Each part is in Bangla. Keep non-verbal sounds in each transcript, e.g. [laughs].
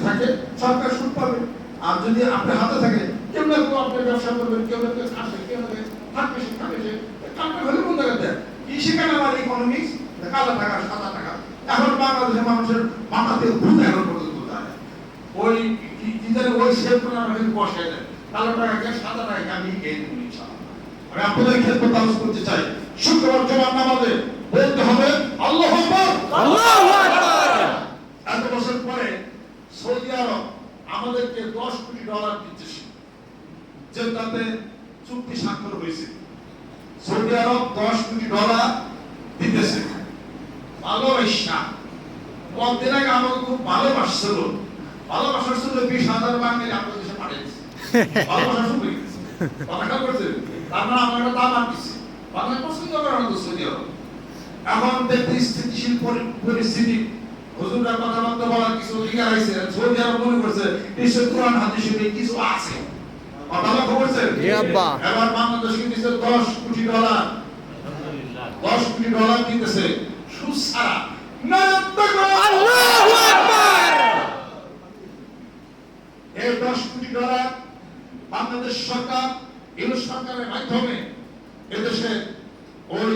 থাকে সরকার সুদ পাবে। আর যদি আপনার হাতে থাকে কেউ না কেউ আপনি ব্যবসা করবেন কেউ না কেউ আসবে কেউ না কেউ থাকবে সে থাকবে সে। হলে কোন জায়গায় দেয় কি সেখানে আমার ইকোনমিক্স কালো টাকা সাদা টাকা। এখন বাংলাদেশের মানুষের মাথাতে ভূত এখন পর্যন্ত যায় ওই কি- ওই শেপ করে আমাকে বসে দেয় কালো টাকাকে সাদা টাকাকে আমি এই দেবো আমি আপনাদের ক্ষেত্রে তালাশ করতে চাই। শুক্রবার জমার নামাজে বলতে হবে আল্লাহ আল্লাহু এত বছর পরে সৌদি আরব আমাদেরকে দশ কোটি ডলার দিচ্ছে। যে তাতে চুক্তি স্বাক্ষর হয়েছে। সৌদি আরব দশ কোটি ডলার দিতেছে। ভালোবাসা। কতদিন আগে আমাকে খুব ভালোবাসছিল। ভালোবাসার ছিল বিশ হাজার বাঙালি আমাদের দেশে পাঠিয়েছে মানে পরিস্থিতি হুজুররা কথাবার্তা বলার কিছু অধিকার আছে সৌদি আরব মনে করছে নিশ্চয় কোরআন হাদিসে কিছু আছে। কথা লক্ষ্য করছেন। এবার বাংলাদেশকে দিচ্ছে দশ কোটি ডলার। দশ কোটি ডলার সুদ ছাড়া আল্লাহু আকবার! এই দশ কোটি ডলার বাংলাদেশ সরকার ইউনুস সরকারের মাধ্যমে এদেশে ওই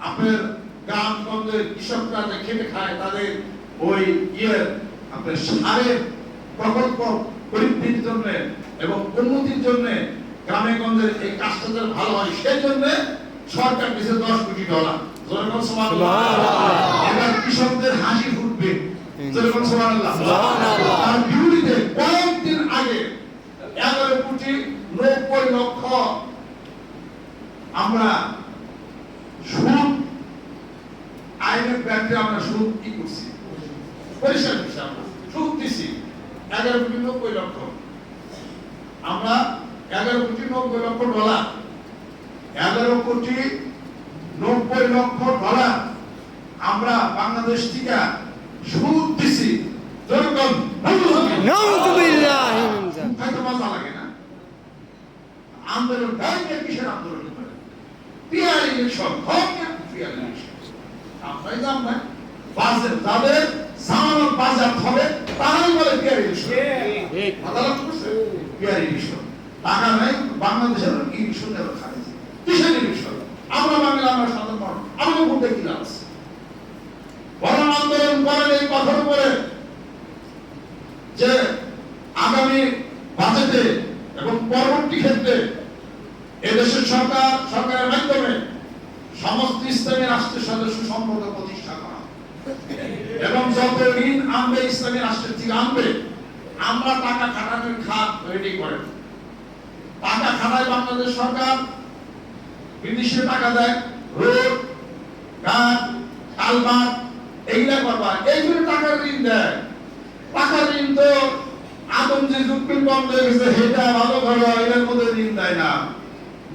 আপনার গ্রাম গঞ্জের কৃষকরা যে খেটে খায় তাদের ওই ইয়ে আপনার সারের প্রকল্প পরিবৃদ্ধির জন্য এবং উন্নতির জন্য গ্রামে গঞ্জের এই কাজটা যেন ভালো হয় সেই জন্য সরকার দিয়েছে দশ কোটি ডলার। যেরকম সুবহানাল্লাহ। এবার কৃষকদের হাসি ফুটবে। যেরকম সুবহানাল্লাহ। সুবহানাল্লাহ। তার বিরুদ্ধে কয়েকদিন আগে এগারো কোটি নব্বই লক্ষ আমরা সুদ আইনের ব্যাংকে আমরা সুদ কি করছি? পরিষ্কার করছি আমরা। সুদ দিছি। এগারো কোটি নব্বই লক্ষ। আমরা এগারো কোটি নব্বই লক্ষ ডলার। এগারো কোটি নব্বই লক্ষ ডলার আমরা বাংলাদেশ থেকে সুদ দিছি। যেরকম আন্দোলন কিসের আন্দোলন করে? পিয়ার ইলেকশন হোক না পিয়ার ইলেকশন আমরাই জান না যাদের বাজার হবে তারাই বলে পিয়ার ইলেকশন আদালত করছে পিয়ার ইলেকশন টাকা নাই বাংলাদেশের খায় কিসের ইলেকশন আমরা বাংলা আমরা সাধারণ কি লাভ আছে? গণ আন্দোলন করেন এই কথার উপরে যে আগামী বাজেটে এবং পরবর্তী ক্ষেত্রে এদেশের সরকার সরকারের মাধ্যমে সমস্ত ইসলামী রাষ্ট্রের সদস্য সুসম্পর্ক প্রতিষ্ঠা করা। এবং যত ঋণ আনবে, ইসলামী রাষ্ট্রের থেকে আনবে, আমরা টাকা খাটানোর খাত রেডি করেন টাকা খাটায় বাংলাদেশ সরকার, বিদেশে টাকা দেয়, রোড এইগুলা করবা। এইগুলো টাকার ঋণ দেয়। টাকা ঋণ তো আদম যে যুক্তির বন্ধ হয়ে সেটা ভালো করো এদের মধ্যে ঋণ দেয় না।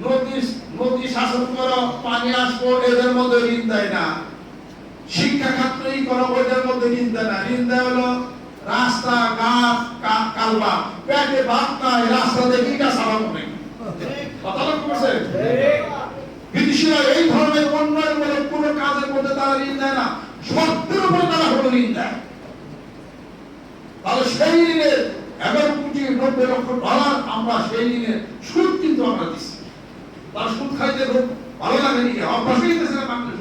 নদী নদী শাসন করো, পানি আসব, এদের মধ্যে ঋণ দেয় না। শিক্ষা ক্ষেত্রেই করো ওদের মধ্যে দেয় না দেয় হলো রাস্তা, গাছ কালবা। পেটে ভাত নাই, রাস্তা দেখি কা চালানো নেই এই ধরনের কোন কাজের মধ্যে তারা ঋণ দেয় না। সত্যের উপরে তারা ঋণ দেয় তাহলে সেই ঋণের এগারো কোটি, নব্বই লক্ষ ডলার আমরা সেই ঋণের সুদ কিন্তু আমরা দিচ্ছি। সুদ খাইতে অভ্যাস খাইতে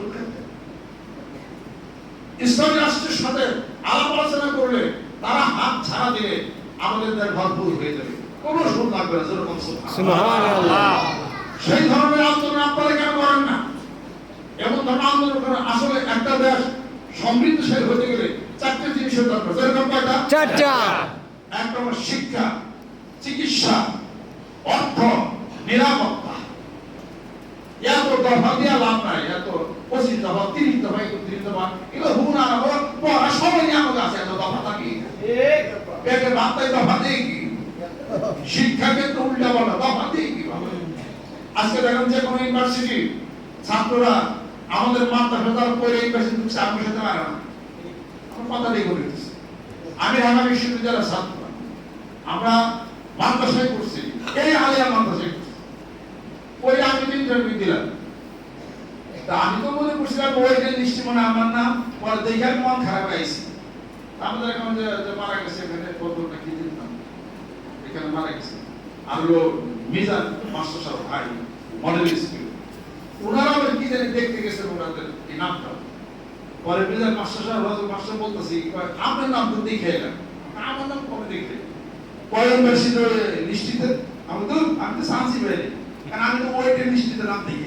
ইসলামী রাষ্ট্রের সাথে আলাপ আলোচনা করলে তারা হাত ছাড়া দিলে আমাদের দেশ ভরপুর হয়ে যাবে। কোনো সুদ লাগবে না যেরকম সেই ধরনের আন্দোলন আপনারা কেন করেন না? এমন ধরনের আন্দোলন করেন আসলে একটা দেশ সমৃদ্ধশালী হতে গেলে চারটে জিনিসের দরকার। যেরকম কয়টা? চারটা। এক নম্বর শিক্ষা চিকিৎসা অর্থ নিরাপত্তা। এত দফা দিয়া লাভ নাই এত পঁচিশ দফা, তিরিশ দফা, একত্রিশ দফা, এগুলো হুন আর পড়া সময় নিয়ে আমাদের আছে, এত দফা থাকি। পেটে ভাত তাই দফা দিয়ে কি? শিক্ষাকে তো উল্টা বলা দফা দিয়ে কি? আজকে দেখেন যে কোনো ইউনিভার্সিটি ছাত্ররা আমাদের মাদ্রাসা তারা পড়ে ইউনিভার্সিটি ঢুকছে আমার সাথে পারে না। আমার কথা দিয়ে করে আমি ঢাকা বিশ্ববিদ্যালয়ের ছাত্র। আমরা মাদ্রাসায় পড়ছি। এই আলিয়া মাদ্রাসায় পড়ছি। ওই আমি ইন্টারভিউ দিলাম। তা আমি তো মনে করছিলাম ওইটা নিশ্চয় মনে আমার নাম, পরে দেখার মন খারাপ আইছি আমাদের এখন যে মারা গেছে, এখানে এখানে মারা গেছে। আর মিজান, মাস্টার সাহেব, ভাই, মডেল স্কুল। ওনারা কি জানি দেখতে গেছে ওনাদের এই নামটা। পরে মিজান, মাস্টার সাহেব মাস্টার বলতেছি আপনার নাম তো দেখে এলাম। আমার নাম কবে দেখলে নিশ্চিত, আমি তো আমি তো সানসি বাইরে কারণ আমি তো ওইটা নিশ্চিত নাম দেখি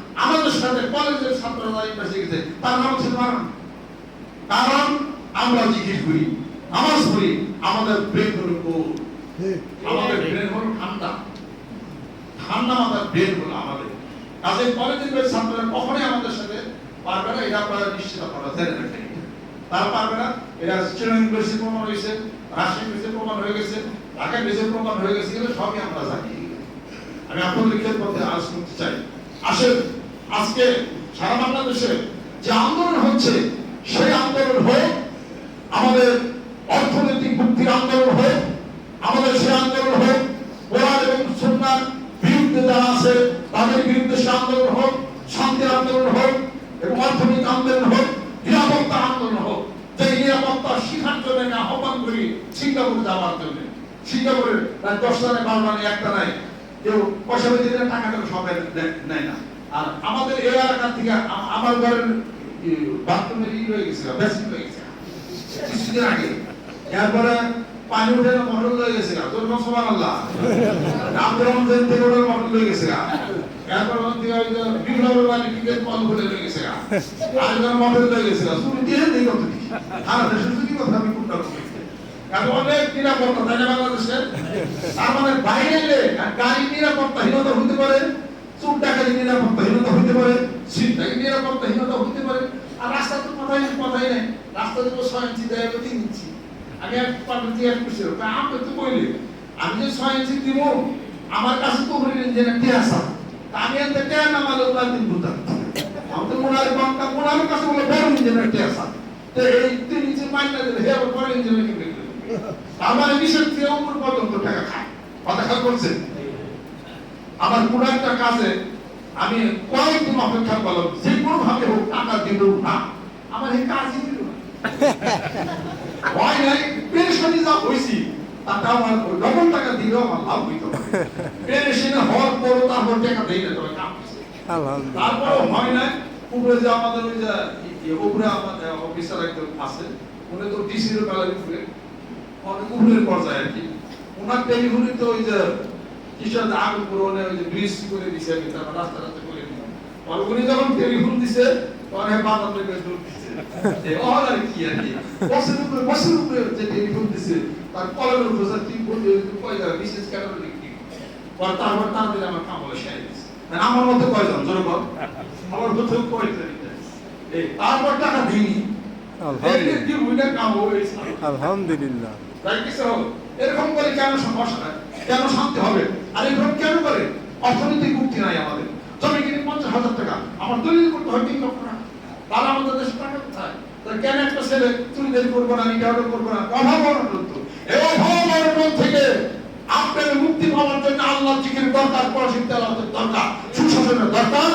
আমাদের সাথে কলেজের ছাত্ররা ইউনিভার্সিটিতে তার নাম হচ্ছে মারান। কারণ আমরা জিজ্ঞেস করি নামাজ পড়ি আমাদের ব্রেন হলো গোল। আমাদের ব্রেন হলো ঠান্ডা। ঠান্ডা মাথার ব্রেন হলো আমাদের। কাজে কলেজের ছাত্ররা কখনোই আমাদের সাথে পারবে না এটা আপনারা নিশ্চিত আপনারা জেনে রাখেন তারা পারবে না এটা চিরাং ইউনিভার্সিটি প্রমাণ হয়েছে রাজশাহী ইউনিভার্সিটি প্রমাণ হয়ে গেছে ঢাকা ইউনিভার্সিটি প্রমাণ হয়ে গেছে এগুলো সবই আমরা জানি। আমি আপনাদের পথে আজ করতে চাই। আসেন আজকে সারা বাংলাদেশে যে আন্দোলন হচ্ছে, সেই আন্দোলন হোক, আমাদের অর্থনৈতিক মুক্তির আন্দোলন হোক, আমাদের সেই আন্দোলন হোক কোরআন এবং সুন্নার বিরুদ্ধে যারা আছে, তাদের বিরুদ্ধে সে আন্দোলন হোক, শান্তির আন্দোলন হোক এবং অর্থনৈতিক আন্দোলন হোক, নিরাপত্তা আন্দোলন হোক যে নিরাপত্তা শিখার জন্য আমি আহ্বান করি সিঙ্গাপুরে যাওয়ার জন্য। সিঙ্গাপুরে প্রায় দশটা নেই বারোটা নেই একটা নাই। কেউ পয়সা বেঁধে দিলে টাকাটা সবাই নেয় না। আর আমাদের এই এলাকা থেকে আমার ঘরের বাথরুমের ই হয়ে গেছে, বেসিন হয়ে গেছে। কিছুদিন আগে। এরপরে পানি উঠে না, মটর লয়ে গেছে গা। তোর সোমান আল্লাহ আব্দুর রহমান থেকে ওটার মটর লয়ে গেছে গা। এরপর ওখান থেকে ওই যে বিপ্লবের বাড়ি টিকেট কল খুলে লয়ে গেছে আর কি? কথা আমি কোনটা অনেক নিরাপত্তা, তাই না বাংলাদেশে? তার মানে বাইরে নিরাপত্তাহীনতা হতে পারে। চোর ডাকাতি নিরাপত্তাহীনতা হতে পারে ছিনতাই নিরাপত্তাহীনতা হতে পারে। আর রাস্তা তো কথাই কথাই নেই? রাস্তা তো ছয় ইঞ্চি দেয় তিন ইঞ্চি। আমি এক পার্টি জিজ্ঞেস করছিলাম আপনি তো বললে আমি যে ছয় ইঞ্চি দিব, আমার কাছে তো টিয়া সাপ তা আমি এতে টিয়া নামালে ওনার দিন বুঝতাম আমি তো মোনার বাংলা মোনার কাছে বলে বড় ইঞ্জিনের টিয়া সাপ তো এই তিন ইঞ্চি মাইনা দিলে, হে বড় ইঞ্জিনের কি আমার বিশেষ থেকে উপর পর্যন্ত টাকা খায়। কথা খেয়াল আমার কোন একটা কাজে আমি কয়েকদিন অপেক্ষা করলাম যে কোনো ভাবে হোক টাকা দিল না। আমার এই কাজই দিল হয় [laughs] নাই পেরেশানি যা হয়েছি তাতে আমার ডবল টাকা দিলেও আমার লাভ হইতো [laughs] পেরেশানি হওয়ার পরও তারপর টাকা দেই না তবে কাম করছে। হয় নাই। উপরে যে আমাদের ওই যে উপরে আমাদের অফিসার একজন আছে উনি তো ডিসির বেলার উপরে অনেক উপরের পর্যায়ে আর কি। ওনার টেলিফোনে তো ওই যে যে ওই ব্রিজ করে দিছে কি তারপর রাস্তা রাস্তা করে যখন টেলিফোন দিছে তখন হ্যাঁ থেকে দূর দিছে। আর কি আর কি? উপরে উপরে যে টেলিফোন দিছে তার কলমের কি কয় বিশেষ লিখি পরে তারপর তাড়াতাড়ি আমার কাম বলে সেরে দিছে মানে আমার মধ্যে কয়জন আমার কয়জন এই তারপর টাকা দিইনি। আলহামদুলিল্লাহ। কি এরকম করে কেন সমস্যা? কেন শান্তি হবে? আর এরকম কেন করে? অর্থনৈতিক মুক্তি নাই আমাদের। জমি কিনে পঞ্চাশ হাজার টাকা। আমার দলিল করতে হয় তিন লক্ষ টাকা তাহলে আমাদের দেশে টাকা কোথায়? কেন একটা ছেলে চুরি দেরি করব না ওটা করব না? অভাব অনটন এই অভাব অনটন থেকে আপনার মুক্তি পাওয়ার জন্য আল্লাহ জিকির দরকার পড়াশোনা তেলাওয়াতের দরকার, সুশাসনের দরকার,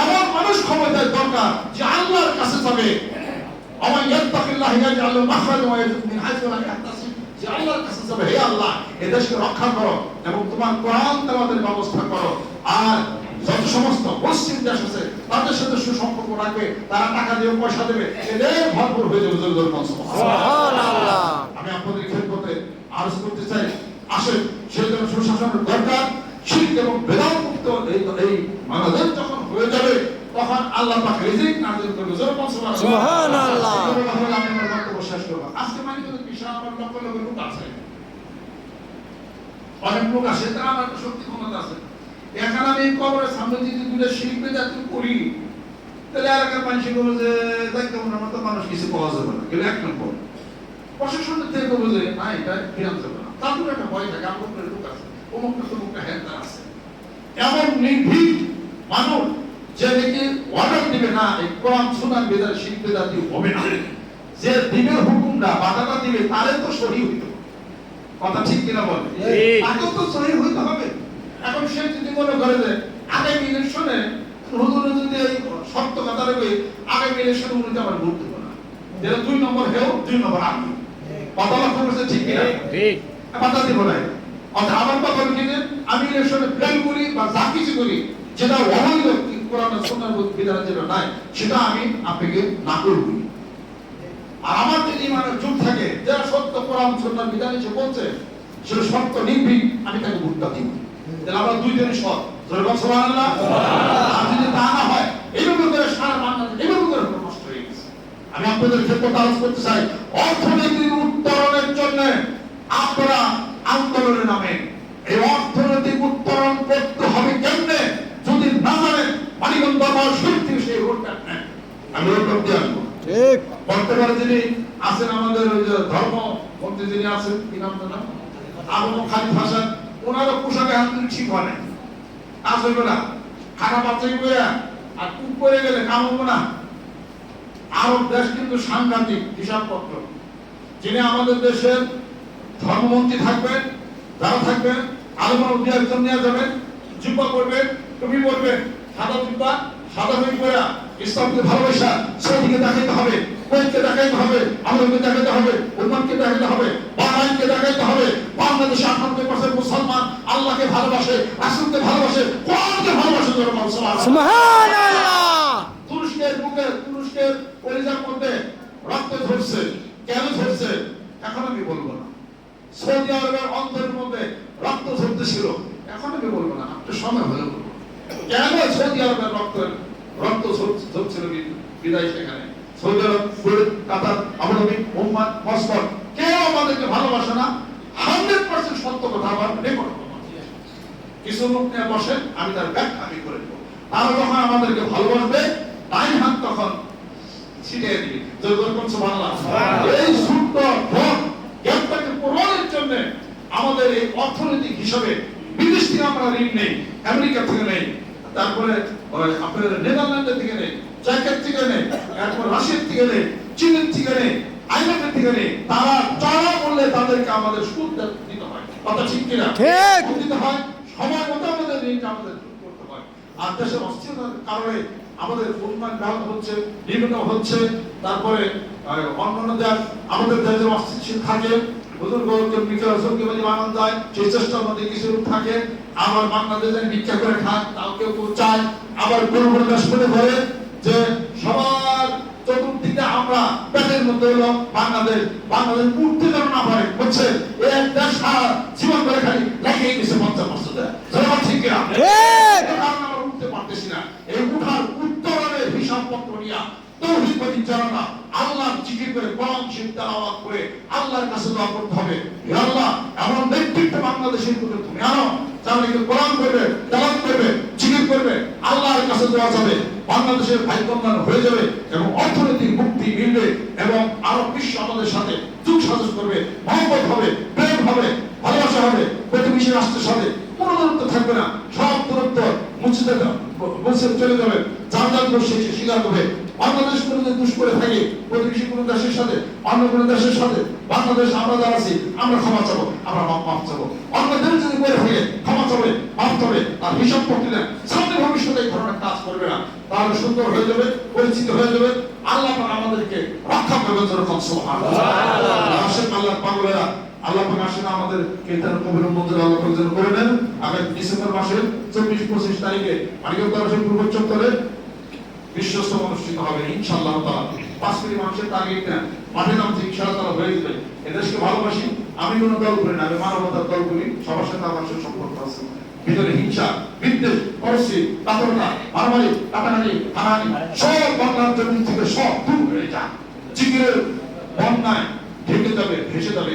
এমন মানুষ ক্ষমতার দরকার যে আল্লাহর কাছে যাবে। আমার ইয়াত্তাকিল্লাহ ইয়াজআল মাখরাজা ওয়া ইয়ারযুকহু মিন হাইথু লা ইয়াহতাসিব। যে আল্লাহর কাছে হে আল্লাহ এ দেশকে রক্ষা করো এবং তোমার কোরআন তেলাওয়াতের ব্যবস্থা করো। আর যত সমস্ত মুসলিম দেশ আছে তাদের সাথে সুসম্পর্ক রাখবে তারা টাকা দিয়ে পয়সা দেবে এদের ভরপুর হয়ে যাবে জোর আমি আপনাদের খেদমতে আরজ করতে চাই আসেন সেই জন্য সুশাসনের দরকার শিল্প এবং বেদান্ত মুক্ত এই বাংলাদেশ যখন হয়ে যাবে তখন আল্লাহ পাক রিজিক নাজিল করবে জোরে সুবহানাল্লাহ। আজকে মানে কিন্তু বিশাল লক্ষ লক্ষ লোক আছে। অনেক লোক আসে, তারা আমার একটা শক্তি ক্ষমতা আছে। এখন আমি কবরের সামনে যদি দুটো শিল্পে যাতে করি, তাহলে এলাকার মানুষ বলবে যে দেখতে আমার তো মানুষ কিছু পাওয়া যাবে না। কিন্তু এক নম্বর প্রশাসনের থেকে বলবে যে, না, এটা ফিরান যাবে না। তারপরে একটা ভয় থাকে, আমার উপরে লোক আছে অমুকটা তমুকটা হ্যান্ডার আছে। এমন নির্ভীক মানুষ যে নাকি অর্ডার দিবে, না, এই কোরআন সুনার বেদার বেদার দিয়ে হবে না। যে দিনের হুকুমটা, বাধাটা দিবে তারে তো সহি হইতে। কথা ঠিক কিনা বলে। তো সহি হইতে হবে। এখন সে যদি মনে করে যে আগামী ইলেকশনে হুজুরে যদি এই সত্য কথা রেখে আগামী ইলেকশনে উনি আমার ভোট দেবো না। যেটা দুই নম্বর হেও দুই নম্বর আমি। কথা লক্ষ্য করছে ঠিক কিনা? ঠিক। বাধা দিব না অর্থাৎ আমার কথা যে আমি ইলেকশনে প্ল্যান করি বা যা কিছু করি যেটা অবৈধ কোরআন বিধান যেটা নাই সেটা আমি আপনাকে না করব আর আমার যদি ইমানের যুগ থাকে যারা সত্য কোরআন সুন্নাহর বিধান এসে বলছে সেটা সত্য নির্ভীক আমি তাকে ভোটটা দিব তাহলে আমরা সৎ। জয়বান সুবহানাল্লাহ। আর যদি তা না হয় এইভাবে করে সারা বাংলা এইভাবে করে নষ্ট হয়ে গেছে। আমি আপনাদের ক্ষেত্রে করতে চাই অর্থনৈতিক উত্তরণের জন্য আপনারা আন্দোলনে নামেন এই অর্থনৈতিক উত্তরণ করতে হবে কেমনে? যদি না জানেন মানিকগঞ্জ দরবার সত্যি সেই রোডটা নেন। আমি রোডটা দিয়ে আসব। ঠিক। বর্তমানে যিনি আছেন আমাদের ওই যে ধর্ম মন্ত্রী যিনি আছেন, কি নাম তার নাম? আবু খালি হাসান, ওনারও পোশাকে হাত ঠিক হয় না। আসবে না খানা করে আর কুক করে গেলে কাম হব না। আরব দেশ কিন্তু সাংঘাতিক হিসাবপত্র। যিনি আমাদের দেশের ধর্মমন্ত্রী থাকবেন, যারা থাকবেন আলমান উদ্দি একজন নিয়ে যাবেন, জুব্বা করবেন টুপি পরবেন, সাদা জুব্বা, সাদা পরা। ইসলামকে ভালোবাসা সেদিকে দেখাইতে হবে কোয়েতকে দেখাইতে হবে আমাদেরকে দেখাইতে হবে উম্মাদকে দেখাইতে হবে বাঙালিকে দেখাইতে হবে। বাংলাদেশে আটানব্বই পার্সেন্ট মুসলমান আল্লাহকে ভালোবাসে রাসুলকে ভালোবাসে কোরআনকে ভালোবাসে যারা মুসলমান তুরস্কের বুকে তুরস্কের পরিজার মধ্যে রক্ত ঝরছে। কেন ঝরছে? এখন আমি বলব না। সৌদি আরবের অন্তরের মধ্যে রক্ত ঝরতেছিল এখন আমি বলব না একটু সময় হলে বলব। কেন সৌদি আরবের রক্ত রক্ত ঝর- ঝরছিল বিদায় সেখানে। Saudi Arab Kuwait Qatar Abu Dhabi Oman Muscat. কেউ আমাদেরকে ভালোবাসে না। হান্ড্রেড পার্সেন্ট সত্য কথা আমার রেকর্ড কিছু লোক নিয়ে বসেন আমি তার ব্যাখ্যা আমি করে দেবো তারা যখন আমাদেরকে ভালোবাসবে তাই হাত তখন ছিটিয়ে দিবি। যেরকম সুবহানাল্লাহ। এই ছোট্ট ভোট গ্যাপটাকে পূরণের জন্য আমাদের এই অর্থনৈতিক হিসাবে বিদেশ থেকে আমরা ঋণ নেই আমেরিকা থেকে নেই। তারপরে ওই আপনাদের নেদারল্যান্ডের থেকে নেই থেকে নেই তারপর রাশিয়ার থেকে নেই চীনের থেকে নেই আইল্যান্ডের থেকে নেই তারা চড়া বললে তাদেরকে আমাদের সুদ দিতে হয়। কথা ঠিক কিনা। সুদ দিতে হয় সময় মতো আমাদের ঋণটা আমাদের করতে হয়। আর দেশের অস্থিরতার কারণে আমাদের উন্নয়ন ব্যাহত হচ্ছে বিভিন্ন হচ্ছে তারপরে অন্যান্য দেশ আমাদের দেশের অস্থিতিশীল থাকে। যায় সেই চেষ্টার মধ্যে কিছু থাকে। আবার বাংলাদেশে ভিক্ষা করে খান তাও কেউ কেউ চায়। আবার কোনো কোনো দেশ মনে করে যে সবার চতুর্দিকে আমরা পেটের মধ্যে হলো বাংলাদেশ। বাংলাদেশ উঠতে যেন না পারে এই এক দেশ সারা জীবন করে খালি দিছে পঞ্চাশ ঠিক। কিনা আমরা উঠতে পারতেছি না। এই উঠার উত্তরণের নিয়ে তৌহিদ পরিচালনা আল্লাহর জিকির করে কোরআন শরীফ তেলাওয়াত করে আল্লাহর কাছে দোয়া করতে হবে। হে আল্লাহ এমন নেতৃত্ব বাংলাদেশের মধ্যে তুমি আনো যারা নাকি কোরআন করবে তেলাওয়াত করবে করবে, আল্লাহর কাছে দোয়া যাবে বাংলাদেশের ভাই কল্যাণ হয়ে যাবে এবং অর্থনৈতিক মুক্তি মিলবে এবং আরও বিশ্ব আমাদের সাথে যুগ সাজস করবে, মহব্বত হবে, প্রেম হবে, ভালোবাসা হবে, প্রতিবেশী রাষ্ট্রের সাথে কোনো দূরত্ব থাকবে না, সব দূরত্ব মুছে দেবে। মুছে চলে যাবে যার যার দোষ সে স্বীকার করবে বাংলাদেশ কোনো দুষ করে থাকে। প্রতিবেশী কোনো দেশের সাথে অন্য কোনো দেশের সাথে। বাংলাদেশ আমরা যারা আছি আমরা ক্ষমা চাবো আমরা মাপ চাবো। অন্য দেশ যদি করে থাকে ক্ষমা চাবে মাপ চাবে তার হিসাব করতে দেন। সামনে ভবিষ্যতে এই ধরনের কাজ করবে না। তাহলে সুন্দর হয়ে যাবে পরিচিত হয়ে যাবে। আল্লাহ আমাদেরকে রক্ষা করবেন যেরকম আসেন আল্লাহ পাগলেরা। আল্লাহ পাক আসেন আমাদের কেন্দ্রের কবির মন্দির আল্লাহ পাক যেন করে নেন। আগামী ডিসেম্বর মাসের চব্বিশ পঁচিশ তারিখে মানিকগঞ্জ দর্শন পূর্ব চত্বরে বিশ্বস্ত অনুষ্ঠিত হবে, ইনশাআল্লাহ তাআলা। পাঁচ কোটি মানুষের টার্গেট নেন। মাঠে নামছে, ইনশাআল্লাহ তাআলা হয়ে যাবে। এদেশকে ভালোবাসি, আমি কোনো দল করি না, আমি মানবতার দল করি। সবার সাথে আমার সম্পর্ক আছে। ভিতরে হিংসা, বিদ্বেষ পরশ্রী কাতরতা, মারামারি, কাটাকাটি, হানাহানি, সব বাংলার জমিন থেকে সব দূর হয়ে যাক। জিকিরের বন্যায় ঢেকে যাবে, ভেসে যাবে।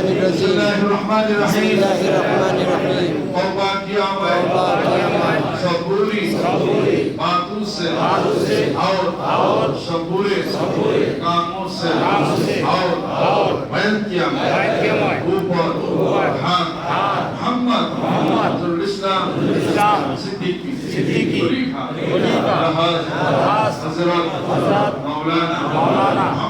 الشيطان الرجيم بسم الله الرحمن الرحيم توبہ کیا میں توبہ کیا میں صبوری صبوری باتوں سے باتوں سے اور اور صبوری صبوری کاموں سے کاموں سے اور اور بیان کیا میں بیان کیا میں اوپر اوپر ہاں محمد محمد الاسلام الاسلام صدیقی صدیقی خلیفہ خلیفہ حضرت حضرت مولانا مولانا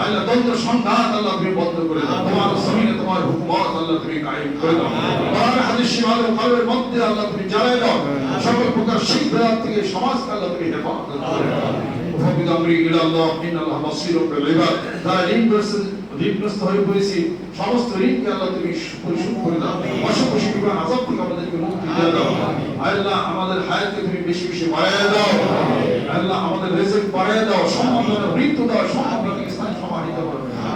আল্লাহ দ্বন্দ্ব সংঘাত আল্লাহ তুমি বন্ধ করে দাও তোমার জমিনে তোমার হুকুমত আল্লাহ তুমি কায়েম করে দাও কোরআন হাদিস সীমাল কলবের মধ্যে আল্লাহ তুমি জ্বালাই দাও সকল প্রকার শিখ বেদাত থেকে সমাজকে আল্লাহ তুমি হেফাজত করে দাও وفوض امري الى الله ان الله بصير بالعباد তারা ঋণগ্রস্ত ঋণগ্রস্ত হয়ে পড়েছি সমস্ত ঋণকে আল্লাহ তুমি পরিশোধ করে দাও অসংখ্য শিক্ষা আজাব থেকে আমাদেরকে মুক্তি দিয়ে দাও আল্লাহ আমাদের হায়াতকে তুমি বেশি বেশি বাড়ায় দাও আল্লাহ আমাদের রেজেক বাড়ায় দাও সম্মান মৃত্যু দাও সম্মান স্থান সমাহিত করো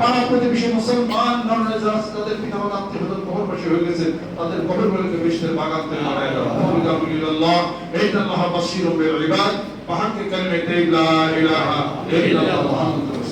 পাড়া প্রতিবেশী মুসলমান নরনে যারা তাদের পিতা মাতা আত্মীয় স্বজন কবর পাশে হয়ে গেছে, তাদের কবর গুলোকে বেশদের বাগান থেকে বানায় আলহামদুলিল্লাহ এইটা আল্লাহ বাসির ইবাদ পাহাড়কে কালিমে লা ইলাহা ইল্লাল্লাহ।